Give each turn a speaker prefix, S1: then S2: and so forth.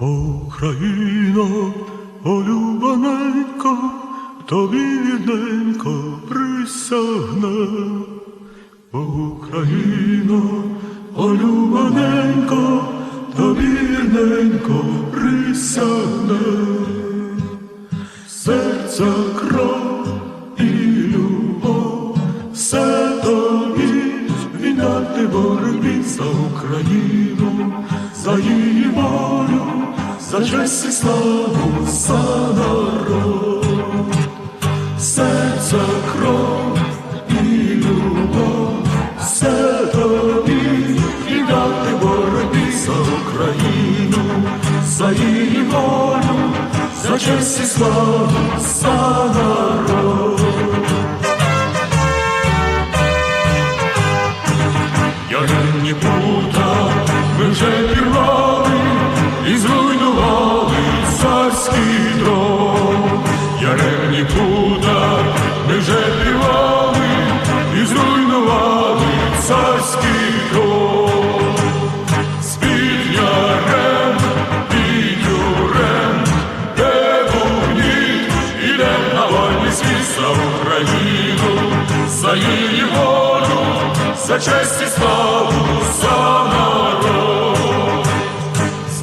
S1: Україно, улюблененько, тобі вірненько присягне. Україно, улюблененько, тобі вірненько присягне. Серця кров і любов, все тобі віддати боротьбі за Україну, за її волю, за честь і славу, за народ, серця кров і любов, все тобі віддати боротьбі за Україну, за її волю, за честь і славу, за народ. влади царський дом, з і дюрем, де вогні, ідем на вольні світ за Україну, за її волю, за честь і славу, за народ, з